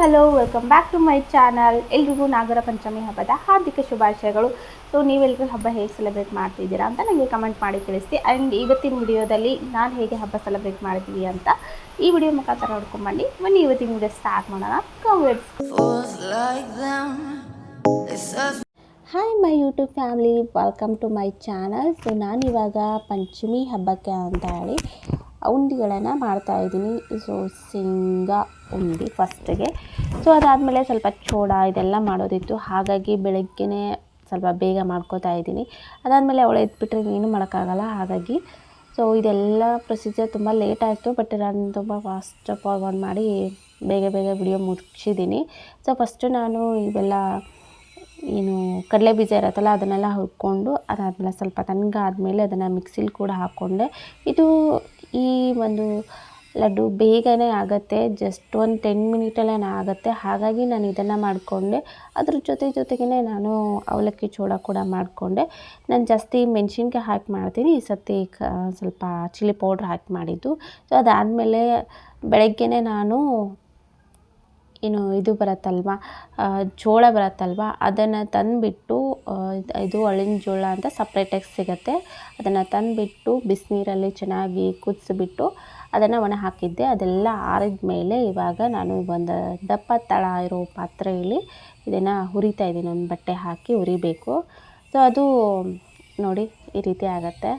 Hello welcome back to my channel ಎಲ್ರಿಗೂ ನಾಗರ ಪಂಚಮಿ ಹಬ್ಬದ ಹಾರ್ದಿಕ ಶುಭಾಶಯಗಳು. ಸೊ ನೀವೆಲ್ಲರೂ ಹಬ್ಬ ಹೇಗೆ ಸೆಲೆಬ್ರೇಟ್ ಮಾಡ್ತಿದ್ದೀರಾ ಅಂತ ನನಗೆ ಕಮೆಂಟ್ ಮಾಡಿ ತಿಳಿಸಿ ಆ್ಯಂಡ್ ಇವತ್ತಿನ ವಿಡಿಯೋದಲ್ಲಿ ನಾನು ಹೇಗೆ ಹಬ್ಬ ಸೆಲೆಬ್ರೇಟ್ ಮಾಡ್ತೀವಿ ಅಂತ ಈ ವಿಡಿಯೋ ಮುಖಾಂತರ ನೋಡ್ಕೊಂಬನ್ನಿ. ಬನ್ನಿ ಇವತ್ತಿನ ವಿಡಿಯೋ ಸ್ಟಾರ್ಟ್ ಮಾಡೋಣ. Search hi my YouTube family welcome to my channel so ನಾನಿವಾಗ ಪಂಚಮಿ ಹಬ್ಬಕ್ಕೆ ಅಂತ ಹೇಳಿ ಉಂಡಿಗಳನ್ನು ಮಾಡ್ತಾಯಿದ್ದೀನಿ ಸೊ ಶೇಂಗಾ ಉಂಡಿ ಫಸ್ಟಿಗೆ ಸೊ ಅದಾದಮೇಲೆ ಸ್ವಲ್ಪ ಚೋಡ ಇದೆಲ್ಲ ಮಾಡೋದಿತ್ತು. ಹಾಗಾಗಿ ಬೆಳಗ್ಗೆನೇ ಸ್ವಲ್ಪ ಬೇಗ ಮಾಡ್ಕೋತಾ ಇದ್ದೀನಿ. ಅದಾದಮೇಲೆ ಅವಳು ಎದ್ಬಿಟ್ರೆ ಏನು ಮಾಡೋಕ್ಕಾಗಲ್ಲ. ಹಾಗಾಗಿ ಸೊ ಇದೆಲ್ಲ ಪ್ರೊಸೀಜರ್ ತುಂಬ ಲೇಟ್ ಆಯಿತು. ಬಟ್ ನಾನು ತುಂಬ ಫಾಸ್ಟ್ ಫಾರ್ವರ್ಡ್ ಮಾಡಿ ಬೇಗ ಬೇಗ ವಿಡಿಯೋ ಮುಗಿಸಿದ್ದೀನಿ ಸೊ ಫಸ್ಟು ನಾನು ಇವೆಲ್ಲ ಏನು ಕಡಲೆ ಬೀಜ ಇರುತ್ತಲ್ಲ, ಅದನ್ನೆಲ್ಲ ಹುರ್ಕೊಂಡು ಅದಾದಮೇಲೆ ಸ್ವಲ್ಪ ತಣ್ಣಗಾದ್ಮೇಲೆ ಅದನ್ನು ಮಿಕ್ಸಿಲಿ ಕೂಡ ಹಾಕ್ಕೊಂಡೆ ಇದು ಈ ಒಂದು ಲಡ್ಡು ಬೇಗನೆ ಆಗುತ್ತೆ ಜಸ್ಟ್ ಒಂದು ಟೆನ್ ಮಿನಿಟಲ್ಲೇ ಆಗುತ್ತೆ. ಹಾಗಾಗಿ ನಾನು ಇದನ್ನು ಮಾಡಿಕೊಂಡೆ. ಅದ್ರ ಜೊತೆ ಜೊತೆಗೇ ನಾನು ಅವಲಕ್ಕಿ ಚೂಡ ಕೂಡ ಮಾಡಿಕೊಂಡೆ. ನಾನು ಜಾಸ್ತಿ ಮೆಣಸಿನ್ಕಾಯಿ ಹಾಕಿ ಮಾಡ್ತೀನಿ. ಈ ಸತಿ ಸ್ವಲ್ಪ ಚಿಲ್ಲಿ ಪೌಡ್ರ್ ಹಾಕಿ ಮಾಡಿದ್ದು. ಸೊ ಅದಾದಮೇಲೆ ಬೆಳಗ್ಗೆನೇ ನಾನು ಏನು ಇದು ಬರುತ್ತಲ್ವ? ಜೋಳ ಬರುತ್ತಲ್ವ? ಅದನ್ನು ತಂದುಬಿಟ್ಟು ಇದು ಅಳಿನ ಜೋಳ ಅಂತ ಸಪ್ರೇಟಾಗಿ ಸಿಗುತ್ತೆ. ಅದನ್ನು ತಂದುಬಿಟ್ಟು ಬಿಸಿನೀರಲ್ಲಿ ಚೆನ್ನಾಗಿ ಕುದಿಸ್ಬಿಟ್ಟು ಅದನ್ನು ಒಣ ಹಾಕಿದ್ದೆ. ಅದೆಲ್ಲ ಆರಿದ ಮೇಲೆ ಇವಾಗ ನಾನು ಒಂದು ದಪ್ಪ ತಳ ಇರೋ ಪಾತ್ರೆಯಲ್ಲಿ ಇದನ್ನು ಹುರಿತಾ ಇದ್ದೀನಿ. ಒಂದು ಬಟ್ಟೆ ಹಾಕಿ ಹುರಿಬೇಕು. ಸೊ ಅದು ನೋಡಿ ಈ ರೀತಿ ಆಗುತ್ತೆ.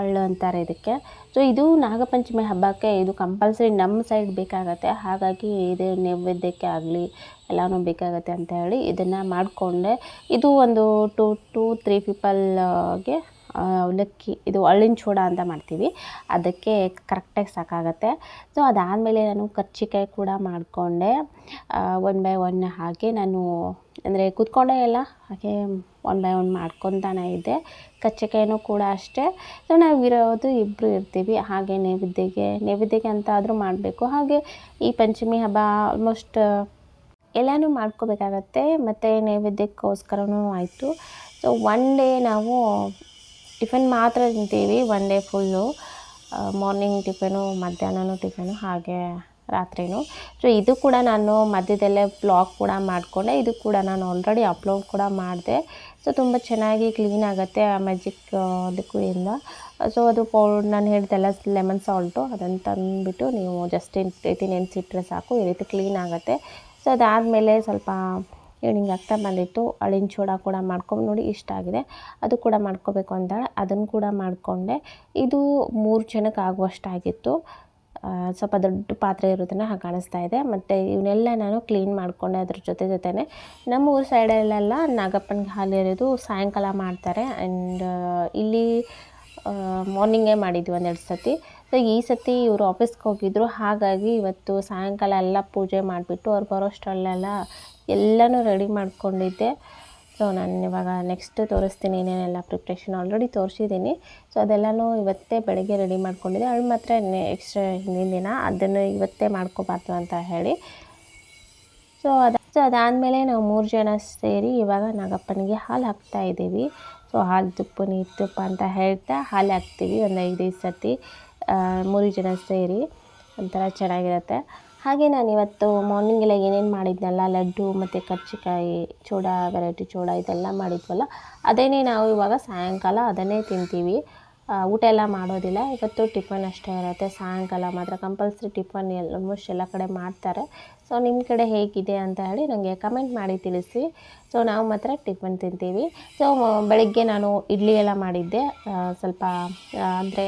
ಅಳ್ಳು ಅಂತಾರೆ ಇದಕ್ಕೆ. ಸೊ ಇದು ನಾಗಪಂಚಮಿ ಹಬ್ಬಕ್ಕೆ ಇದು ಕಂಪಲ್ಸರಿ ನಮ್ಮ ಸೈಡ್ ಬೇಕಾಗತ್ತೆ. ಹಾಗಾಗಿ ಇದು ನೈವೇದ್ಯಕ್ಕೆ ಆಗಲಿ, ಎಲ್ಲನೂ ಬೇಕಾಗತ್ತೆ ಅಂತ ಹೇಳಿ ಇದನ್ನು ಮಾಡಿಕೊಂಡೆ. ಇದು ಒಂದು ಟು ಟು ತ್ರೀ ಪೀಪಲ್ಗೆ ಅವಲಕ್ಕಿ, ಇದು ಅಳ್ಳಿನ ಚೂಡ ಅಂತ ಮಾಡ್ತೀವಿ. ಅದಕ್ಕೆ ಕರೆಕ್ಟಾಗಿ ಸಾಕಾಗತ್ತೆ. ಸೊ ಅದಾದಮೇಲೆ ನಾನು ಕರ್ಚಿಕಾಯಿ ಕೂಡ ಮಾಡಿಕೊಂಡೆ. ಒನ್ ಬೈ ಒನ್ ಹಾಗೆ ನಾನು, ಅಂದರೆ ಕೂತ್ಕೊಂಡೆ ಎಲ್ಲ. ಹಾಗೆ ಒನ್ ಬೈ ಒನ್ ಮಾಡ್ಕೊತಾನೆ ಇದ್ದೆ ಕಜ್ಜಿಕಾಯಿನೂ ಕೂಡ ಅಷ್ಟೇ. ಸೊ ನಾವು ಇರೋದು ಇಬ್ಬರು ಇರ್ತೀವಿ. ಹಾಗೆ ನೈವೇದ್ಯಗೆ ನೈವೇದ್ಯಕ್ಕೆ ಅಂತ ಆದರೂ ಮಾಡಬೇಕು. ಹಾಗೆ ಈ ಪಂಚಮಿ ಹಬ್ಬ ಆಲ್ಮೋಸ್ಟ್ ಎಲ್ಲನೂ ಮಾಡ್ಕೋಬೇಕಾಗತ್ತೆ. ಮತ್ತು ನೈವೇದ್ಯಕ್ಕೋಸ್ಕರನೂ ಆಯಿತು. ಸೊ ಒನ್ ಡೇ ನಾವು ಟಿಫನ್ ಮಾತ್ರ ತಿಂತೀವಿ. One day full morning tiffin, ಮಧ್ಯಾಹ್ನನೂ tiffin. ಹಾಗೆ ರಾತ್ರಿನೂ. ಸೊ ಇದು ಕೂಡ ನಾನು ಮಧ್ಯದಲ್ಲೇ ಬ್ಲಾಗ್ ಕೂಡ ಮಾಡಿಕೊಂಡೆ. ಇದು ಕೂಡ ನಾನು ಆಲ್ರೆಡಿ ಅಪ್ಲೋಡ್ ಕೂಡ ಮಾಡಿದೆ. ಸೊ ತುಂಬ ಚೆನ್ನಾಗಿ ಕ್ಲೀನ್ ಆಗುತ್ತೆ ಆ ಮ್ಯಾಜಿಕ್ ಲಿಕ್ವಿಡಿಂದ ಸೊ ಅದು ಪೌಡ್ ನಾನು ಹೇಳಿದೆಲ್ಲ ಲೆಮನ್ ಸಾಲ್ಟು ಅದನ್ನು ತಂದುಬಿಟ್ಟು ನೀವು ಜಸ್ಟ್ ಈ ರೀತಿ ನೆನೆಸಿಟ್ರೆ ಸಾಕು. ಈ ರೀತಿ ಕ್ಲೀನ್ ಆಗುತ್ತೆ. ಸೊ ಅದಾದಮೇಲೆ ಸ್ವಲ್ಪ ಈವ್ನಿಂಗ್ ಆಗ್ತಾ ಬಂದಿತ್ತು. ಅಳಿನ ಚೂಡ ಕೂಡ ಮಾಡ್ಕೊಂಡು ನೋಡಿ ಇಷ್ಟ ಆಗಿದೆ. ಅದು ಕೂಡ ಮಾಡ್ಕೋಬೇಕು ಅಂತ ಅದನ್ನು ಕೂಡ ಮಾಡಿಕೊಂಡೆ. ಇದು ಮೂರು ಜನಕ್ಕೆ ಆಗುವಷ್ಟಾಗಿತ್ತು. ಸ್ವಲ್ಪ ದೊಡ್ಡ ಪಾತ್ರೆ ಇರೋದನ್ನು ಹಾಗೆ ಕಾಣಿಸ್ತಾ ಇದೆ. ಮತ್ತು ಇವನ್ನೆಲ್ಲ ನಾನು ಕ್ಲೀನ್ ಮಾಡಿಕೊಂಡೆ ಅದ್ರ ಜೊತೆ ಜೊತೆನೇ. ನಮ್ಮ ಊರ ಸೈಡಲ್ಲೆಲ್ಲ ನಾಗಪ್ಪನಿಗೆ ಹಾಲು ಎರೆದು ಸಾಯಂಕಾಲ ಮಾಡ್ತಾರೆ. ಆ್ಯಂಡ್ ಇಲ್ಲಿ ಮಾರ್ನಿಂಗೇ ಮಾಡಿದ್ವಿ ಒಂದೆರಡು ಸತಿ. ಸೊ ಈ ಸತಿ ಇವರು ಆಫೀಸ್ಗೆ ಹೋಗಿದ್ರು. ಹಾಗಾಗಿ ಇವತ್ತು ಸಾಯಂಕಾಲ ಎಲ್ಲ ಪೂಜೆ ಮಾಡಿಬಿಟ್ಟು ಅವ್ರು ಬರೋಷ್ಟರಲ್ಲೆಲ್ಲ ಎಲ್ಲನೂ ರೆಡಿ ಮಾಡ್ಕೊಂಡಿದ್ದೆ. ಸೊ ನಾನು ಇವಾಗ ನೆಕ್ಸ್ಟ್ ತೋರಿಸ್ತೀನಿ ಏನೇನೆಲ್ಲ ಪ್ರಿಪ್ರೇಷನ್ ಆಲ್ರೆಡಿ ತೋರಿಸಿದ್ದೀನಿ. ಸೊ ಅದೆಲ್ಲನೂ ಇವತ್ತೇ ಬೆಳಗ್ಗೆ ರೆಡಿ ಮಾಡ್ಕೊಂಡಿದ್ದೆ. ಅವಳು ಮಾತ್ರ ಎಕ್ಸ್ಟ್ರಾ ಹಿಂದಿನ ದಿನ. ಅದನ್ನು ಇವತ್ತೇ ಮಾಡ್ಕೋಬಾರ್ದು ಅಂತ ಹೇಳಿ. ಸೊ ಅದು ಸೊ ಅದಾದಮೇಲೆ ನಾವು ಮೂರು ಜನ ಸೇರಿ ಇವಾಗ ನಾಗಪ್ಪನಿಗೆ ಹಾಲು ಹಾಕ್ತಾ ಇದ್ದೀವಿ. ಸೊ ಹಾಲು ತುಪ್ಪ ನೀರು ತುಪ್ಪ ಅಂತ ಹೇಳ್ತಾ ಹಾಲು ಹಾಕ್ತೀವಿ ಒಂದು ಐದೈದು ಸತಿ ಮೂರು ಜನ ಸೇರಿ. ಒಂಥರ ಚೆನ್ನಾಗಿರುತ್ತೆ. ಹಾಗೆ ನಾನು ಇವತ್ತು ಮಾರ್ನಿಂಗೆಲ್ಲ ಏನೇನು ಮಾಡಿದ್ನಲ್ಲ, ಲಡ್ಡು ಮತ್ತು ಕರ್ಜಿಕಾಯಿ ಚೂಡ ವೆರೈಟಿ ಚೂಡ ಇದೆಲ್ಲ ಮಾಡಿದ್ವಲ್ಲ ಅದೇನೇ ನಾವು ಇವಾಗ ಸಾಯಂಕಾಲ ಅದನ್ನೇ ತಿಂತೀವಿ. ಊಟ ಎಲ್ಲ ಮಾಡೋದಿಲ್ಲ. ಇವತ್ತು ಟಿಫನ್ ಅಷ್ಟೇ ಇರುತ್ತೆ. ಸಾಯಂಕಾಲ ಮಾತ್ರ ಕಂಪಲ್ಸರಿ ಟಿಫನ್ ಎಲ್ಲ ಆಲ್ಮೋಸ್ಟ್ ಎಲ್ಲ ಕಡೆ ಮಾಡ್ತಾರೆ. ಸೊ ನಿಮ್ಮ ಕಡೆ ಹೇಗಿದೆ ಅಂತ ಹೇಳಿ ನನಗೆ ಕಮೆಂಟ್ ಮಾಡಿ ತಿಳಿಸಿ. ಸೊ ನಾವು ಮಾತ್ರ ಟಿಫನ್ ತಿಂತೀವಿ. ಸೊ ಬೆಳಗ್ಗೆ ನಾನು ಇಡ್ಲಿ ಎಲ್ಲ ಮಾಡಿದ್ದೆ. ಸ್ವಲ್ಪ ಅಂದರೆ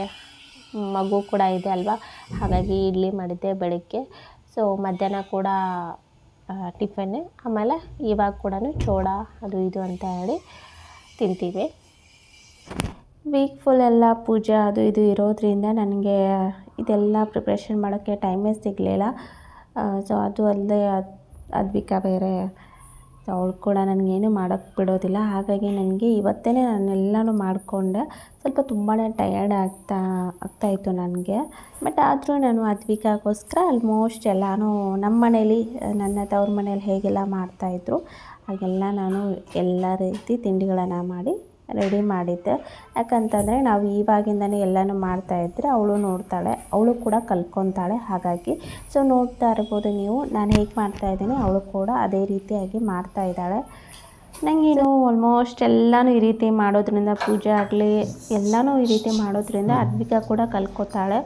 ಮಗು ಕೂಡ ಇದೆ ಅಲ್ವಾ? ಹಾಗಾಗಿ ಇಡ್ಲಿ ಮಾಡಿದ್ದೆ ಬೆಳಗ್ಗೆ. ಸೊ ಮಧ್ಯಾಹ್ನ ಕೂಡ ಟಿಫನ್ ಆಮೇಲೆ ಇವಾಗ ಕೂಡ ಚೋಡ ಅದು ಇದು ಅಂತ ಹೇಳಿ ತಿಂತೀವಿ. ವೀಕ್ ಫುಲ್ ಎಲ್ಲ ಪೂಜೆ ಅದು ಇದು ಇರೋದ್ರಿಂದ ನನಗೆ ಇದೆಲ್ಲ ಪ್ರಿಪ್ರೇಷನ್ ಮಾಡೋಕ್ಕೆ ಟೈಮೇ ಸಿಗಲಿಲ್ಲ. ಸೊ ಅದು ಅಲ್ಲದೆ ಅದು, ಅದ್ವಿಕಾ ಬೇರೆ ಅವಳು ಕೂಡ ನನಗೇನು ಮಾಡೋಕ್ಕೆ ಬಿಡೋದಿಲ್ಲ. ಹಾಗಾಗಿ ನನಗೆ ಇವತ್ತೇ ನಾನೆಲ್ಲನೂ ಮಾಡಿಕೊಂಡೆ. ಸ್ವಲ್ಪ ತುಂಬಾ ಟಯರ್ಡ್ ಆಗ್ತಾ ಆಗ್ತಾಯಿತ್ತು ನನಗೆ. ಬಟ್ ಆದರೂ ನಾನು ಅದ್ವಿಕಾಗೋಸ್ಕರ ಆಲ್ಮೋಸ್ಟ್ ಎಲ್ಲನೂ ನಮ್ಮ ಮನೇಲಿ, ನನ್ನ ತವ್ರ ಮನೇಲಿ ಹೇಗೆಲ್ಲ ಮಾಡ್ತಾಯಿದ್ರು ಹಾಗೆಲ್ಲ ನಾನು ಎಲ್ಲ ರೀತಿ ತಿಂಡಿಗಳನ್ನು ಮಾಡಿ ರೆಡಿ ಮಾಡಿದ್ದೆ. ಯಾಕಂತಂದರೆ ನಾವು ಇವಾಗಿಂದನೇ ಎಲ್ಲನೂ ಮಾಡ್ತಾಯಿದ್ರೆ ಅವಳು ನೋಡ್ತಾಳೆ, ಅವಳು ಕೂಡ ಕಲ್ತ್ಕೊತಾಳೆ ಹಾಗಾಗಿ. ಸೊ ನೋಡ್ತಾ ಇರ್ಬೋದು ನೀವು, ನಾನು ಹೇಗೆ ಮಾಡ್ತಾಯಿದ್ದೀನಿ ಅವಳು ಕೂಡ ಅದೇ ರೀತಿಯಾಗಿ ಮಾಡ್ತಾ ಇದ್ದಾಳೆ. ನನಗೇನು ಆಲ್ಮೋಸ್ಟ್ ಎಲ್ಲನೂ ಈ ರೀತಿ ಮಾಡೋದ್ರಿಂದ, ಪೂಜೆ ಆಗಲಿ, ಎಲ್ಲನೂ ಈ ರೀತಿ ಮಾಡೋದ್ರಿಂದ ಅದ್ವಿಕಾ ಕೂಡ ಕಲ್ತ್ಕೊತಾಳೆ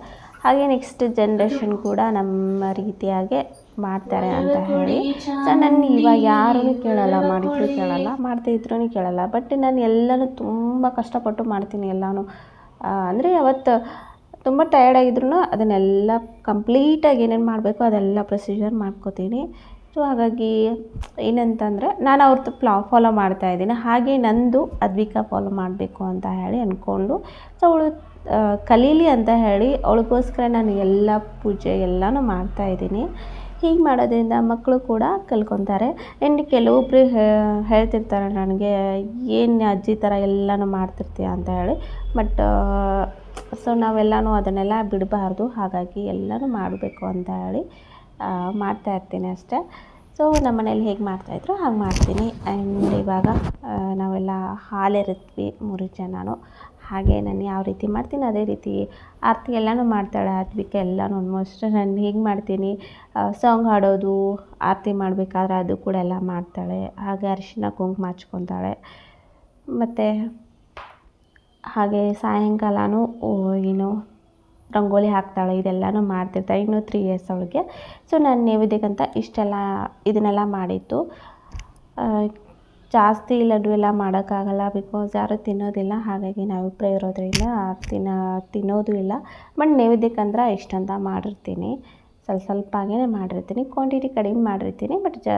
ಹಾಗೆ ನೆಕ್ಸ್ಟ್ ಜನ್ರೇಷನ್ ಕೂಡ ನಮ್ಮ ರೀತಿಯಾಗೆ ಮಾಡ್ತಾರೆ ಅಂತ ಹೇಳಿ. ಸೊ ನಾನು ಇವಾಗ ಯಾರೂ ಕೇಳಲ್ಲ, ಮಾಡಿದ್ರು ಕೇಳಲ್ಲ ಮಾಡ್ತಾ ಇದ್ರೂ ಕೇಳಲ್ಲ. ಬಟ್ ನಾನು ಎಲ್ಲನೂ ತುಂಬ ಕಷ್ಟಪಟ್ಟು ಮಾಡ್ತೀನಿ ಎಲ್ಲನೂ. ಅಂದರೆ ಅವತ್ತು ತುಂಬ ಟಯರ್ಡ್ ಆಗಿದ್ರು ಅದನ್ನೆಲ್ಲ ಕಂಪ್ಲೀಟಾಗಿ ಏನೇನು ಮಾಡಬೇಕು ಅದೆಲ್ಲ ಪ್ರೊಸೀಜರ್ ಮಾಡ್ಕೋತೀನಿ. ಸೊ ಹಾಗಾಗಿ ಏನಂತಂದರೆ ನಾನು ಅವ್ರದ್ದು ಪ್ಲಾ ಫಾಲೋ ಮಾಡ್ತಾ ಇದ್ದೀನಿ. ಹಾಗೆ ನಂದು ಅದ್ವಿಕಾ ಫಾಲೋ ಮಾಡಬೇಕು ಅಂತ ಹೇಳಿ ಅಂದ್ಕೊಂಡು ಸೊ ಅವಳು ಕಲೀಲಿ ಅಂತ ಹೇಳಿ ಅವಳಿಗೋಸ್ಕರ ನಾನು ಎಲ್ಲ ಪೂಜೆ ಎಲ್ಲನೂ ಮಾಡ್ತಾ ಇದ್ದೀನಿ. ಹೀಗೆ ಮಾಡೋದ್ರಿಂದ ಮಕ್ಕಳು ಕೂಡ ಕಲ್ಕೊತಾರೆ. ಆ್ಯಂಡ್ ಕೆಲವೊಬ್ಬರು ಹೇಳ್ತಿರ್ತಾರೆ ನನಗೆ, ಏನು ಅಜ್ಜಿ ಥರ ಎಲ್ಲನೂ ಮಾಡ್ತಿರ್ತೀಯ ಅಂತ ಹೇಳಿ. ಬಟ್ ಸೊ ನಾವೆಲ್ಲನೂ ಅದನ್ನೆಲ್ಲ ಬಿಡಬಾರ್ದು. ಹಾಗಾಗಿ ಎಲ್ಲನೂ ಮಾಡಬೇಕು ಅಂತ ಹೇಳಿ ಮಾಡ್ತಾ ಇರ್ತೀನಿ ಅಷ್ಟೇ. ಸೊ ನಮ್ಮ ಮನೇಲಿ ಹೇಗೆ ಮಾಡ್ತಾಯಿದ್ರು ಹಾಗೆ ಮಾಡ್ತೀನಿ. ಆ್ಯಂಡ್ ಇವಾಗ ನಾವೆಲ್ಲ ಹಾಲಿರುತ್ವಿ, ಮೂರು ಜನನು. ಹಾಗೆ ನಾನು ಯಾವ ರೀತಿ ಮಾಡ್ತೀನಿ, ಅದೇ ರೀತಿ ಆರತಿ ಎಲ್ಲನೂ ಮಾಡ್ತಾಳೆ. ಅದ್ವಿಕ ಎಲ್ಲನೂ ಆಲ್ಮೋಸ್ಟ್ ನಾನು ಹೇಗೆ ಮಾಡ್ತೀನಿ ಸಾಂಗ್ ಹಾಡೋದು, ಆರತಿ ಮಾಡಬೇಕಾದ್ರೆ ಅದು ಕೂಡ ಎಲ್ಲ ಮಾಡ್ತಾಳೆ. ಹಾಗೆ ಅರಿಶಿನ ಕುಂಕುಮ ಹಚ್ಕೊತಾಳೆ. ಮತ್ತು ಹಾಗೆ ಸಾಯಂಕಾಲನೂ ಏನು, ರಂಗೋಲಿ ಹಾಕ್ತಾಳೆ. ಇದೆಲ್ಲನೂ ಮಾಡ್ತಿರ್ತಾಳೆ ಇನ್ನೂ ತ್ರೀ ಇಯರ್ಸ್ ಅವಳಿಗೆ. ಸೊ ನಾನು ನೈವೇದ್ಯಕ್ಕಂತ ಇಷ್ಟೆಲ್ಲ ಇದನ್ನೆಲ್ಲ ಮಾಡಿತ್ತು ಜಾಸ್ತಿ ಲಡ್ಡು ಎಲ್ಲ ಮಾಡೋಕ್ಕಾಗಲ್ಲ ಬಿಕಾಸ್ ಯಾರೂ ತಿನ್ನೋದಿಲ್ಲ. ಹಾಗಾಗಿ ನಾವು ನಾವಿಬ್ಬರೇ ಇರೋದರಿಂದ ತಿನ್ನ, ತಿನ್ನೋದು ಇಲ್ಲ. ಬಟ್ ನೈವೇದ್ಯಕ್ಕಂದ್ರೆ ಇಷ್ಟಂತ ಮಾಡಿರ್ತೀನಿ. ಸ್ವಲ್ಪ ಸ್ವಲ್ಪ ಹಾಗೇ ಮಾಡಿರ್ತೀನಿ. ಕ್ವಾಂಟಿಟಿ ಕಡಿಮೆ ಮಾಡಿರ್ತೀನಿ. ಬಟ್ ಜ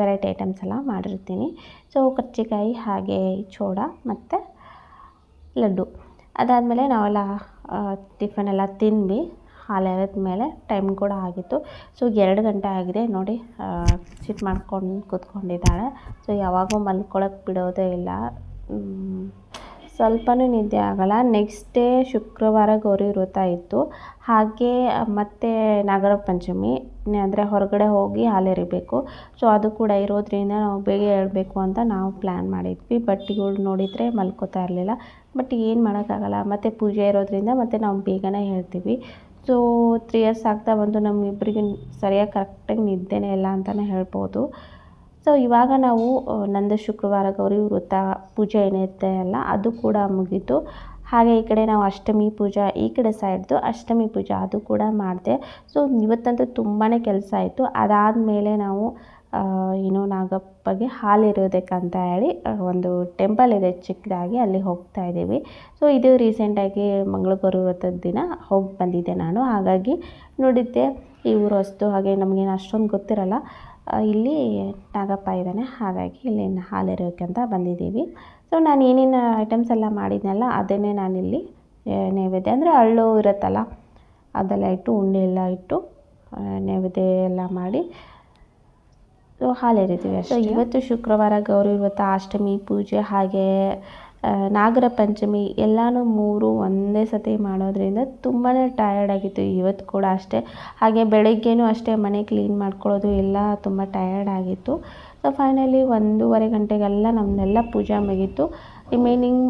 ವೆರೈಟಿ ಐಟಮ್ಸ್ ಎಲ್ಲ ಮಾಡಿರ್ತೀನಿ. ಸೊ ಕರ್ಜಿಕಾಯಿ ಹಾಗೆ ಚೋಡ ಮತ್ತು ಲಡ್ಡು. ಅದಾದಮೇಲೆ ನಾವೆಲ್ಲ ಟಿಫನ್ ಎಲ್ಲ ತಿಂದ್ವಿ. ಹಾಲೆರೆದ ಮೇಲೆ ಟೈಮ್ ಕೂಡ ಆಗಿತ್ತು. ಸೊ ಎರಡು ಗಂಟೆ ಆಗಿದೆ. ನೋಡಿ ಸಿಟ್ ಮಾಡ್ಕೊಂಡು ಕೂತ್ಕೊಂಡಿದ್ದಾಳೆ. ಸೊ ಯಾವಾಗೂ ಮಲ್ಕೊಳಕ್ಕೆ ಬಿಡೋದೇ ಇಲ್ಲ. ಸ್ವಲ್ಪನೂ ನಿದ್ದೆ ಆಗಲ್ಲ. ನೆಕ್ಸ್ಟ್ ಡೇ ಶುಕ್ರವಾರ ಗೌರಿ ವ್ರತ ಇತ್ತು. ಹಾಗೆ, ಮತ್ತೆ ನಾಗರ ಪಂಚಮಿ ಅಂದರೆ ಹೊರಗಡೆ ಹೋಗಿ ಹಾಲೆರಿಬೇಕು ಸೊ ಅದು ಕೂಡ ಇರೋದ್ರಿಂದ ನಾವು ಬೇಗ ಹೇಳಬೇಕು ಅಂತ ನಾವು ಪ್ಲ್ಯಾನ್ ಮಾಡಿದ್ವಿ. ಬಟ್ ಇವಳು ನೋಡಿದರೆ ಮಲ್ಕೋತಾ ಇರಲಿಲ್ಲ. ಬಟ್ ಏನು ಮಾಡೋಕ್ಕಾಗಲ್ಲ. ಮತ್ತು ಪೂಜೆ ಇರೋದ್ರಿಂದ ಮತ್ತು ನಾವು ಬೇಗನೆ ಹೇಳ್ತೀವಿ ಸೊ ತ್ರೀ ಇಯರ್ಸ್ ಆಗ್ತಾ ಬಂದು ನಮ್ಮಿಬ್ಬರಿಗೆ ಸರಿಯಾಗಿ ಕರೆಕ್ಟಾಗಿ ನಿದ್ದೆನೇ ಇಲ್ಲ ಅಂತಲೇ ಹೇಳ್ಬೋದು. ಸೊ ಇವಾಗ ನಾವು ನಂದ ಶುಕ್ರವಾರ ಗೌರಿ ವೃತ್ತ ಪೂಜೆ ಏನಿರುತ್ತೆ ಅಲ್ಲ, ಅದು ಕೂಡ ಮುಗೀತು. ಹಾಗೆ ಈ ಕಡೆ ನಾವು ಅಷ್ಟಮಿ ಪೂಜಾ ಈ ಕಡೆ ಸೈಡ್ದು ಅಷ್ಟಮಿ ಪೂಜಾ ಅದು ಕೂಡ ಮಾಡಿದೆ. ಸೊ ಇವತ್ತಂತೂ ತುಂಬಾ ಕೆಲಸ ಆಯಿತು. ಅದಾದಮೇಲೆ ನಾವು ಏನು ನಾಗಪ್ಪಗೆ ಹಾಲಿರೋದಕ್ಕಂತ ಹೇಳಿ ಒಂದು ಟೆಂಪಲ್ ಇದೆ ಚಿಕ್ಕದಾಗಿ, ಅಲ್ಲಿ ಹೋಗ್ತಾ ಇದ್ದೀವಿ. ಸೊ ಇದು ರೀಸೆಂಟಾಗಿ ಮಂಗಳಗೌರಿ ವ್ರತದ ದಿನ ಹೋಗಿ ಬಂದಿದ್ದೆ ನಾನು. ಹಾಗಾಗಿ ನೋಡಿದ್ದೆ, ಈ ಊರು ಹೊಸ್ತು ಹಾಗೆ ನಮಗೇನು ಅಷ್ಟೊಂದು ಗೊತ್ತಿರಲ್ಲ. ಇಲ್ಲಿ ನಾಗಪ್ಪ ಇದ್ದಾನೆ, ಹಾಗಾಗಿ ಇಲ್ಲಿ ಹಾಲಿರೋಕ್ಕಂತ ಬಂದಿದ್ದೀವಿ. ಸೊ ನಾನು ಏನೇನು ಐಟಮ್ಸ್ ಎಲ್ಲ ಮಾಡಿದ್ನಲ್ಲ, ಅದನ್ನೇ ನಾನಿಲ್ಲಿ ನೈವೇದ್ಯ ಅಂದರೆ ಹಳ್ಳು ಇರುತ್ತಲ್ಲ, ಅದೆಲ್ಲ ಇಟ್ಟು, ಉಂಡೆ ಎಲ್ಲ ಇಟ್ಟು ನೈವೇದ್ಯ ಎಲ್ಲ ಮಾಡಿ ಸೊ ಹಾಲೆರಿತೀವಿ ಅಷ್ಟೇ. ಇವತ್ತು ಶುಕ್ರವಾರ ಗೌರಿ ವ್ರತ, ಅಷ್ಟಮಿ ಪೂಜೆ ಹಾಗೆ ನಾಗರ ಪಂಚಮಿ ಎಲ್ಲನೂ ಮೂರು ಒಂದೇ ಸತಿ ಮಾಡೋದ್ರಿಂದ ತುಂಬಾ ಟಯರ್ಡ್ ಆಗಿತ್ತು. ಇವತ್ತು ಕೂಡ ಅಷ್ಟೇ. ಹಾಗೆ ಬೆಳಗ್ಗೆನೂ ಅಷ್ಟೇ ಮನೆ ಕ್ಲೀನ್ ಮಾಡ್ಕೊಳ್ಳೋದು ಎಲ್ಲ ತುಂಬ ಟಯರ್ಡ್ ಆಗಿತ್ತು. ಸೊ ಫೈನಲಿ ಒಂದೂವರೆ ಗಂಟೆಗೆಲ್ಲ ನಮ್ಮನ್ನೆಲ್ಲ ಪೂಜೆ ಮುಗೀತು. ರಿಮೈನಿಂಗ್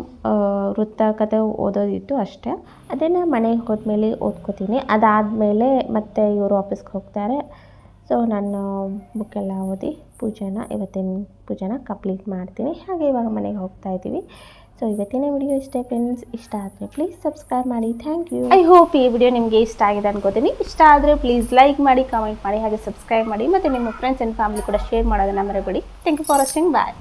ವೃತ್ತ ಕತೆ ಓದೋದಿತ್ತು ಅಷ್ಟೇ. ಅದನ್ನು ಮನೆಗೆ ಹೋದ್ಮೇಲೆ ಓದ್ಕೋತೀನಿ. ಅದಾದಮೇಲೆ ಮತ್ತೆ ಇವರು ಆಫೀಸ್ಗೆ ಹೋಗ್ತಾರೆ. ಸೊ ನಾನು ಬುಕ್ಕೆಲ್ಲ ಓದಿ ಪೂಜೆನ ಇವತ್ತಿನ ಪೂಜೆನ ಕಂಪ್ಲೀಟ್ ಮಾಡ್ತೀನಿ. ಹಾಗೆ ಇವಾಗ ಮನೆಗೆ ಹೋಗ್ತಾ ಇದ್ದೀವಿ. ಸೊ ಇವತ್ತಿನ ವಿಡಿಯೋ ಇಷ್ಟೇ ಫ್ರೆಂಡ್ಸ್ ಇಷ್ಟ ಆದರೆ ಪ್ಲೀಸ್ ಸಬ್ಸ್ಕ್ರೈಬ್ ಮಾಡಿ. ಥ್ಯಾಂಕ್ ಯು ಐ ಹೋಪ್ ಈ ವಿಡಿಯೋ ನಿಮಗೆ ಇಷ್ಟ ಆಗಿದೆ ಅನ್ಕೋತೀನಿ. ಇಷ್ಟ ಆದರೆ ಪ್ಲೀಸ್ ಲೈಕ್ ಮಾಡಿ ಕಾಮೆಂಟ್ ಮಾಡಿ, ಹಾಗೆ ಸಬ್ಸ್ಕ್ರೈಬ್ ಮಾಡಿ. ಮತ್ತು ನಿಮ್ಮ ಫ್ರೆಂಡ್ಸ್ ಆ್ಯಂಡ್ ಫ್ಯಾಮಿಲಿ ಕೂಡ ಶೇರ್ ಮಾಡೋದನ್ನ ಮರಬೇಡಿ. Thank you for watching bye